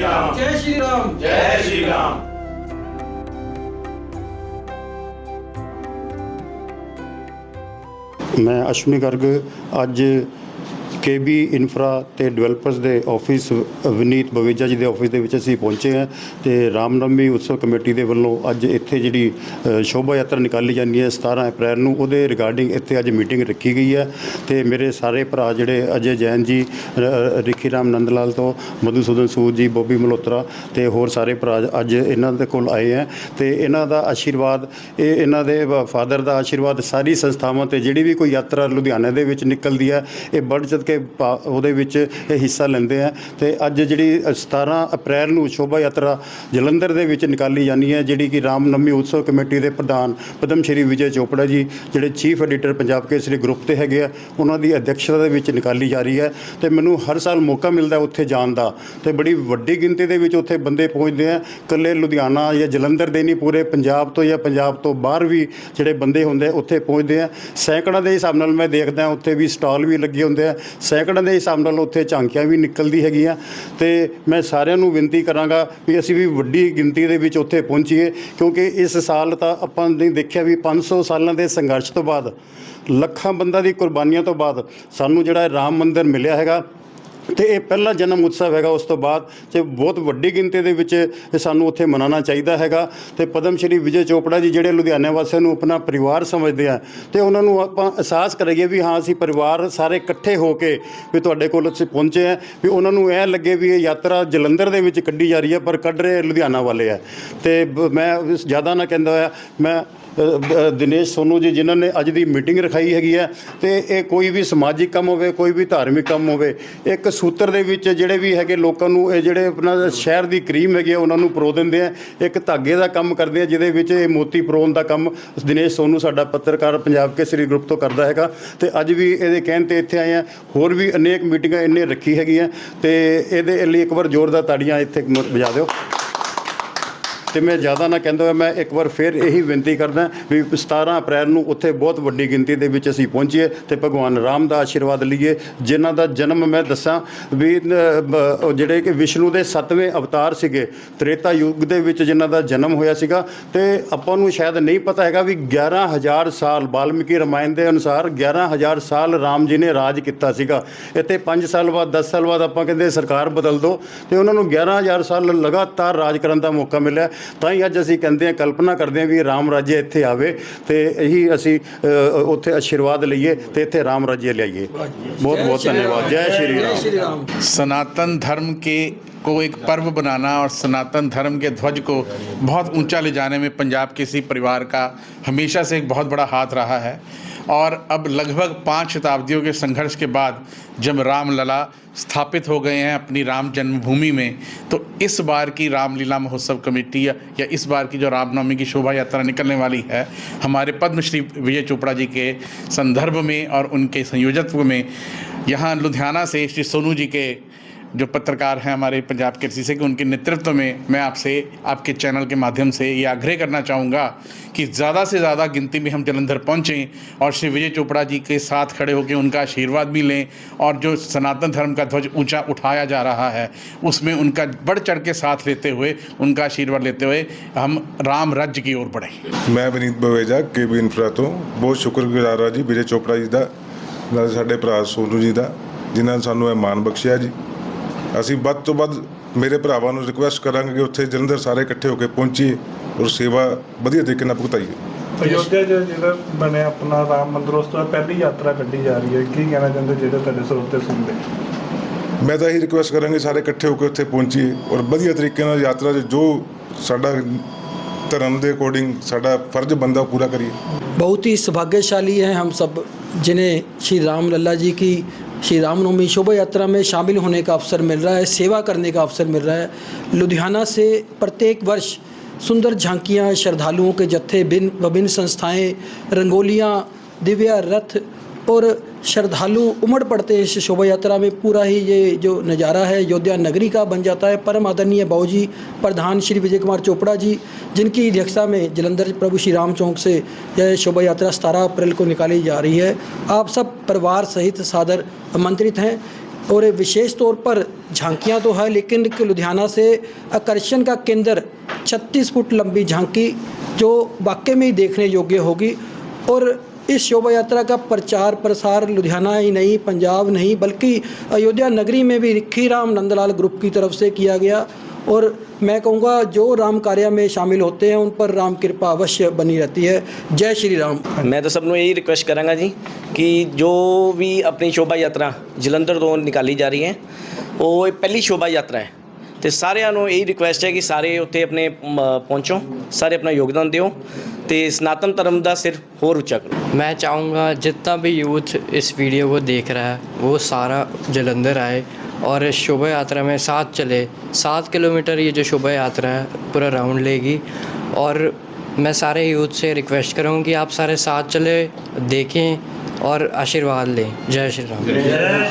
ਜੈ ਸ਼੍ਰੀ ਜੈ ਸ਼੍ਰੀ ਮੈਂ ਅਸ਼ਮੀ ਗਰਗ ਅੱਜ ਕੇਬੀ ਇਨਫਰਾ ਤੇ ਡਿਵੈਲਪਰਸ ਦੇ ਆਫਿਸ ਵਿਨੀਤ ਬਵੇਜਾ ਜੀ ਦੇ ਆਫਿਸ ਦੇ ਵਿੱਚ ਅਸੀਂ ਪਹੁੰਚੇ ਹਾਂ ਤੇ ਰਾਮਨਵਮੀ ਉਤਸਵ ਕਮੇਟੀ ਦੇ ਵੱਲੋਂ ਅੱਜ ਇੱਥੇ ਜਿਹੜੀ ਸ਼ੋਭਾ ਯਾਤਰਾ ਨਿਕਾਲੀ ਜਾਂਦੀ ਹੈ 17 ਅਪ੍ਰੈਲ ਨੂੰ, ਉਹਦੇ ਰਿਗਾਰਡਿੰਗ ਇੱਥੇ ਅੱਜ ਮੀਟਿੰਗ ਰੱਖੀ ਗਈ ਹੈ ਤੇ ਮੇਰੇ ਸਾਰੇ ਭਰਾ ਜਿਹੜੇ ਅਜੇ ਜੈਨ ਜੀ ਰਿਖੀ ਰਾਮ ਨੰਦ ਲਾਲ ਤੋਂ, ਮਧੂਸੂਦਨ ਸੂਦ ਜੀ, ਬੋਬੀ ਮਲਹੋਤਰਾ ਤੇ ਹੋਰ ਸਾਰੇ ਭਰਾ ਅੱਜ ਇਹਨਾਂ ਦੇ ਕੋਲ ਆਏ ਹੈ ਤੇ ਇਹਨਾਂ ਦਾ ਆਸ਼ੀਰਵਾਦ, ਇਹ ਇਹਨਾਂ ਦੇ ਫਾਦਰ ਦਾ ਆਸ਼ੀਰਵਾਦ ਸਾਰੀ ਸੰਸਥਾਵਾਂ ਤੇ ਜਿਹੜੀ ਵੀ ਕੋਈ ਯਾਤਰਾ ਲੁਧਿਆਣੇ ਦੇ ਵਿੱਚ ਨਿਕਲਦੀ ਹੈ, ਇਹ ਬੜ ਚੜ ਕੇ ਪਾ- ਉਹਦੇ ਵਿੱਚ ਇਹ ਹਿੱਸਾ ਲੈਂਦੇ ਆ ਤੇ ਅੱਜ ਜਿਹੜੀ 17 ਅਪ੍ਰੈਲ ਨੂੰ ਸ਼ੋਭਾ ਯਾਤਰਾ ਜਲੰਧਰ ਦੇ ਵਿੱਚ ਨਿਕਾਲੀ ਜਾਣੀ ਹੈ, ਜਿਹੜੀ ਕਿ ਰਾਮਨਵਮੀ ਉਤਸਵ ਕਮੇਟੀ ਦੇ ਪ੍ਰਧਾਨ ਪਦਮ ਸ਼੍ਰੀ ਵਿਜੇ ਚੋਪੜਾ ਜੀ, ਜਿਹੜੇ chief editor Punjab Kesari group ਤੇ ਹੈਗੇ ਆ, ਉਹਨਾਂ ਦੀ ਅਧਿਕਸ਼ਤਾ ਦੇ ਵਿੱਚ ਨਿਕਾਲੀ ਜਾ ਰਹੀ ਹੈ ਤੇ ਮੈਨੂੰ ਹਰ ਸਾਲ ਮੌਕਾ ਮਿਲਦਾ ਉੱਥੇ ਜਾਣ ਦਾ ਤੇ ਬੜੀ ਵੱਡੀ ਗਿਣਤੀ ਦੇ ਵਿੱਚ ਉੱਥੇ ਬੰਦੇ ਪਹੁੰਚਦੇ ਆ, ਇਕੱਲੇ ਲੁਧਿਆਣਾ ਜਾਂ ਜਲੰਧਰ ਦੇ ਨਹੀਂ, ਪੂਰੇ ਪੰਜਾਬ ਤੋਂ ਜਾਂ ਪੰਜਾਬ ਤੋਂ ਬਾਹਰ ਵੀ ਜਿਹੜੇ ਬੰਦੇ ਹੁੰਦੇ ਉੱਥੇ ਪਹੁੰਚਦੇ ਆ। ਸੈਂਕੜਾਂ ਦੇ ਹਿਸਾਬ ਨਾਲ ਮੈਂ ਦੇਖਦਾ ਉੱਥੇ ਵੀ ਸਟਾਲ ਵੀ ਲੱਗੇ ਹੁੰਦੇ ਆ ਸੈਂਕੜਾਂ ਦੇ ਹਿਸਾਬ ਨਾਲ ਉੱਥੇ ਝਾਂਕੀਆਂ ਵੀ ਨਿਕਲਦੀ ਹੈਗੀਆਂ। ਤੇ ਮੈਂ ਸਾਰਿਆਂ ਨੂੰ ਬੇਨਤੀ ਕਰਾਂਗਾ ਵੀ ਅਸੀਂ ਵੀ ਵੱਡੀ ਗਿਣਤੀ ਦੇ ਵਿੱਚ ਉੱਥੇ ਪਹੁੰਚੀਏ, ਕਿਉਂਕਿ ਇਸ ਸਾਲ ਤਾਂ ਆਪਾਂ ਨੇ ਦੇਖਿਆ ਵੀ 500 ਸਾਲਾਂ ਦੇ ਸੰਘਰਸ਼ ਤੋਂ ਬਾਅਦ, ਲੱਖਾਂ ਬੰਦਾ ਦੀ ਕੁਰਬਾਨੀਆਂ ਤੋਂ ਬਾਅਦ ਸਾਨੂੰ ਜਿਹੜਾ ਰਾਮ ਮੰਦਿਰ ਮਿਲਿਆ ਹੈਗਾ ਤੇ ਇਹ ਪਹਿਲਾ ਜਨਮ ਉਤਸਵ ਹੈਗਾ ਉਸ ਤੋਂ ਬਾਅਦ ਤੇ ਬਹੁਤ ਵੱਡੀ ਗਿਣਤੀ ਦੇ ਵਿੱਚ ਇਹ ਸਾਨੂੰ ਉੱਥੇ ਮਨਾਉਣਾ ਚਾਹੀਦਾ ਹੈਗਾ ਤੇ ਪਦਮ ਸ਼੍ਰੀ ਵਿਜੇ ਚੋਪੜਾ ਜੀ ਜਿਹੜੇ ਲੁਧਿਆਣੇ ਵਾਸੀਆਂ ਨੂੰ ਆਪਣਾ ਪਰਿਵਾਰ ਸਮਝਦੇ ਆ ਤੇ ਉਹਨਾਂ ਨੂੰ ਆਪਾਂ ਅਹਿਸਾਸ ਕਰਾਈਏ ਵੀ ਹਾਂ, ਅਸੀਂ ਪਰਿਵਾਰ ਸਾਰੇ ਇਕੱਠੇ ਹੋ ਕੇ ਵੀ ਤੁਹਾਡੇ ਕੋਲ ਅਸੀਂ ਪਹੁੰਚੇ ਆ, ਵੀ ਉਹਨਾਂ ਨੂੰ ਇਹ ਲੱਗੇ ਵੀ ਇਹ ਯਾਤਰਾ ਜਲੰਧਰ ਦੇ ਵਿੱਚ ਕੱਢੀ ਜਾ ਰਹੀ ਹੈ ਪਰ ਕੱਢ ਰਹੇ ਲੁਧਿਆਣਾ ਵਾਲੇ ਆ। ਤੇ ਮੈਂ ਜ਼ਿਆਦਾ ਨਾ ਕਹਿੰਦਾ ਹੋਇਆ, ਮੈਂ ਦਿਨੇਸ਼ ਸੋਨੂ ਜੀ ਜਿਨ੍ਹਾਂ ਨੇ ਅੱਜ ਦੀ ਮੀਟਿੰਗ ਰਖਾਈ ਹੈਗੀ ਹੈ ਤੇ ਇਹ ਕੋਈ ਵੀ ਸਮਾਜਿਕ ਕੰਮ ਹੋਵੇ, ਕੋਈ ਵੀ ਧਾਰਮਿਕ ਕੰਮ ਹੋਵੇ, ਇੱਕ ਸੂਤਰ ਦੇ ਵਿੱਚ ਜਿਹੜੇ ਵੀ ਹੈਗੇ ਲੋਕਾਂ ਨੂੰ ਇਹ ਜਿਹੜੇ ਆਪਣਾ ਸ਼ਹਿਰ ਦੀ ਕਰੀਮ ਹੈਗੀ ਆ ਉਹਨਾਂ ਨੂੰ ਪਰੋ ਦਿੰਦੇ ਆ, ਇੱਕ ਧਾਗੇ ਦਾ ਕੰਮ ਕਰਦੇ ਆ, ਜਿਹਦੇ ਵਿੱਚ ਇਹ ਮੋਤੀ ਪਰੋਣ ਦਾ ਕੰਮ ਦਿਨੇਸ਼ ਸੋਨੂ ਸਾਡਾ ਪੱਤਰਕਾਰ ਪੰਜਾਬ ਕੇਸਰੀ ਗਰੁੱਪ ਤੋਂ ਕਰਦਾ ਹੈਗਾ ਤੇ ਅੱਜ ਵੀ ਇਹਦੇ ਕਹਿਣ ਤੇ ਇੱਥੇ ਆਏ ਆ, ਹੋਰ ਵੀ ਅਨੇਕ ਮੀਟਿੰਗਾਂ ਇਹਨੇ ਰੱਖੀ ਹੈਗੀਆਂ ਤੇ ਇਹਦੇ ਲਈ ਇੱਕ ਵਾਰ ਜ਼ੋਰਦਾਰ ਤਾੜੀਆਂ ਇੱਥੇ ਮ- ਵਜਾ ਦਿਓ। ਤੇ ਮੈਂ ਜ਼ਿਆਦਾ ਨਾ ਕਹਿੰਦਾ ਹੋਇਆ, ਮੈਂ ਇੱਕ ਵਾਰ ਫਿਰ ਇਹੀ ਬੇਨਤੀ ਕਰਦਾ ਵੀ 17 ਅਪ੍ਰੈਲ ਨੂੰ ਉੱਥੇ ਬਹੁਤ ਵੱਡੀ ਗਿਣਤੀ ਦੇ ਵਿੱਚ ਅਸੀਂ ਪਹੁੰਚੀਏ ਤੇ ਭਗਵਾਨ ਰਾਮ ਦਾ ਆਸ਼ੀਰਵਾਦ ਲਈਏ, ਜਿਨ੍ਹਾਂ ਦਾ ਜਨਮ ਮੈਂ ਦੱਸਾਂ ਵੀ ਜਿਹੜੇ ਕਿ ਵਿਸ਼ਨੂੰ ਦੇ 7ਵੇਂ ਅਵਤਾਰ ਸੀਗੇ, ਤ੍ਰੇਤਾ ਯੁੱਗ ਦੇ ਵਿੱਚ ਜਿਨ੍ਹਾਂ ਦਾ ਜਨਮ ਹੋਇਆ ਸੀਗਾ, ਤੇ ਆਪਾਂ ਨੂੰ ਸ਼ਾਇਦ ਨਹੀਂ ਪਤਾ ਹੈਗਾ ਵੀ 11000 ਸਾਲ ਬਾਲਮੀਕੀ ਰਮਾਇਣ ਦੇ ਅਨੁਸਾਰ 11000 ਸਾਲ ਰਾਮ ਜੀ ਨੇ ਰਾਜ ਕੀਤਾ ਸੀਗਾ। ਇੱਥੇ 5 ਸਾਲ ਬਾਅਦ 10 ਸਾਲ ਬਾਅਦ ਆਪਾਂ ਕਹਿੰਦੇ ਸਰਕਾਰ ਬਦਲ ਦਿਓ ਤੇ ਉਹਨਾਂ ਨੂੰ 11000 ਸਾਲ ਲਗਾਤਾਰ ਰਾਜ ਕਰਨ ਦਾ ਮੌਕਾ ਮਿਲਿਆ। ਤਾਂ ਹੀ ਅੱਜ ਅਸੀਂ ਕਹਿੰਦੇ ਹਾਂ ਕਲਪਨਾ ਕਰਦੇ ਹਾਂ ਵੀ ਰਾਮ ਰਾਜੇ ਇੱਥੇ ਆਵੇ ਤੇ ਇਹੀ ਅਸੀਂ ਅ, ਉੱਥੇ ਆਸ਼ੀਰਵਾਦ ਲਈਏ ਤੇ ਇੱਥੇ ਰਾਮ ਰਾਜੇ ਲਿਆਈਏ ਬਹੁਤ ਬਹੁਤ ਧੰਨਵਾਦ ਜੈ ਸ਼੍ਰੀ जय ਰਾਮ श्री राम सनातन धर्म के को एक पर्व बनाना और सनातन धर्म के ध्वज को बहुत ऊंचा ले जाने में पंजाब के इसी परिवार का हमेशा से एक बहुत बड़ा हाथ रहा है और अब लगभग पाँच शताब्दियों के संघर्ष के बाद जब रामलला स्थापित हो गए हैं अपनी राम जन्मभूमि में तो इस बार की रामलीला महोत्सव कमेटी या, या इस बार की जो रामनवमी की शोभा यात्रा निकलने वाली है हमारे पद्मश्री विजय चोपड़ा जी के संदर्भ में और उनके संयोजत्व में यहाँ लुधियाना से श्री सोनू जी के जो पत्रकार हैं हमारे पंजाब के से कि उनके नेतृत्व में मैं आपसे आपके चैनल के माध्यम से ये आग्रह करना चाहूँगा कि ज़्यादा से ज़्यादा गिनती में हम जलंधर पहुँचें और श्री विजय चोपड़ा जी के साथ खड़े होकर उनका आशीर्वाद भी लें और जो सनातन धर्म का ध्वज ऊंचा उठाया जा रहा है उसमें उनका बढ़ चढ़ के साथ लेते हुए उनका आशीर्वाद लेते हुए हम राम राज्य की ओर बढ़ें ਮੈਂ ਵਿਨੀਤ ਬਵੇਜਾ ਕੇਬੀ ਇਨਫਰਾ ਤੋਂ ਬਹੁਤ ਸ਼ੁਕਰਗੁਜ਼ਾਰ ਹਾਂ ਜੀ ਵਿਜੇ ਚੋਪੜਾ ਜੀ ਦਾ ਨਾਲ ਸਾਡੇ ਭਰਾ ਸੋਨੂ ਜੀ ਦਾ ਜਿਨ੍ਹਾਂ ਨੇ ਸਾਨੂੰ ਇਹ ਮਾਣ ਬਖਸ਼ਿਆ ਜੀ ਅਸੀਂ ਵੱਧ ਤੋਂ ਵੱਧ ਮੇਰੇ ਭਰਾਵਾਂ ਨੂੰ ਰਿਕੁਐਸਟ ਕਰਾਂਗੇ ਕਿ ਉੱਥੇ ਜਲੰਧਰ ਸਾਰੇ ਇਕੱਠੇ ਹੋ ਕੇ ਪਹੁੰਚੀਏ ਔਰ ਸੇਵਾ ਵਧੀਆ ਤਰੀਕੇ ਨਾਲ ਭੁਗਤਾਈਏ ਅਯੋਧਿਆ 'ਚ ਜਿਹੜਾ ਬਣਿਆ ਆਪਣਾ ਰਾਮ ਮੰਦਿਰ ਉਸ ਤੋਂ ਬਾਅਦ ਪਹਿਲੀ ਯਾਤਰਾ ਕੱਢੀ ਜਾ ਰਹੀ ਹੈ ਕੀ ਕਹਿਣਾ ਚਾਹੁੰਦੇ ਜਿਹੜੇ ਤੁਹਾਡੇ ਸਰੋਤੇ ਸੁਣਦੇ ਮੈਂ ਤਾਂ ਇਹੀ ਰਿਕੁਐਸਟ ਕਰਾਂਗੇ ਸਾਰੇ ਇਕੱਠੇ ਹੋ ਕੇ ਉੱਥੇ ਪਹੁੰਚੀਏ ਔਰ ਵਧੀਆ ਤਰੀਕੇ ਨਾਲ ਯਾਤਰਾ 'ਚ ਜੋ ਸਾਡਾ ਧਰਮ ਦੇ ਅਕੋਰਡਿੰਗ ਸਾਡਾ ਫਰਜ਼ ਬੰਦਾ ਪੂਰਾ ਕਰੀਏ बहुत ही सौभाग्यशाली हैं हम सब जिन्हें श्री राम लल्ला जी की श्री रामनवमी शोभा यात्रा में शामिल होने का अवसर मिल रहा है, सेवा करने का अवसर मिल रहा है। लुधियाना से प्रत्येक वर्ष सुंदर झांकियाँ, श्रद्धालुओं के जत्थे भिन्न विभिन्न संस्थाएँ, रंगोलियाँ, दिव्या रथ और श्रद्धालु उमड़ पड़ते हैं इस शोभा यात्रा में। पूरा ही ये जो नज़ारा है अयोध्या नगरी का बन जाता है। परम आदरणीय बाबूजी, प्रधान श्री विजय कुमार चोपड़ा जी, जिनकी अध्यक्षता में जलंधर प्रभु श्री राम चौक से यह शोभा यात्रा सतारह अप्रैल को निकाली जा रही है। आप सब परिवार सहित सादर आमंत्रित हैं और विशेष तौर पर झांकियाँ तो है, लेकिन लुधियाना से आकर्षण का केंद्र 36 फुट लंबी झांकी जो वाकई में ही देखने योग्य होगी। और इस शोभा यात्रा का प्रचार प्रसार लुधियाना ही नहीं पंजाब नहीं बल्कि अयोध्या नगरी में भी रिखी राम नंदलाल ग्रुप की तरफ से किया गया और मैं कहूँगा जो राम कार्य में शामिल होते हैं उन पर राम कृपा अवश्य बनी रहती है जय श्री राम ਮੈਂ ਤਾਂ ਸਭ ਨੂੰ ਇਹੀ ਰਿਕੁਐਸਟ ਕਰਾਂਗਾ ਜੀ ਕਿ ਜੋ ਵੀ ਆਪਣੀ ਸ਼ੋਭਾ ਯਾਤਰਾ ਜਲੰਧਰ ਤੋਂ ਨਿਕਾਲੀ ਜਾ ਰਹੀ ਹੈ ਉਹ ਇਹ ਪਹਿਲੀ ਸ਼ੋਭਾ ਯਾਤਰਾ ਹੈ ਤੇ ਸਾਰਿਆਂ ਨੂੰ ਇਹੀ ਰਿਕੁਐਸਟ ਹੈ ਕਿ ਸਾਰੇ ਉੱਥੇ ਆਪਣੇ ਮ, ਪਹੁੰਚੋ ਸਾਰੇ ਆਪਣਾ ਯੋਗਦਾਨ ਦਿਓ ਤੇ ਸਨਾਤਨ ਧਰਮ ਦਾ ਸਿਰ ਹੋਰ ਉੱਚਾ ਕਰੋ मैं चाहूँगा जितना भी यूथ इस वीडियो को देख रहा है वो सारा जलंधर आए और इस शोभा यात्रा में साथ चले सात किलोमीटर ये जो शोभा यात्रा है पूरा राउंड लेगी और मैं सारे यूथ से रिक्वेस्ट करूँ कि आप सारे साथ चले देखें और आशीर्वाद लें जय श्री राम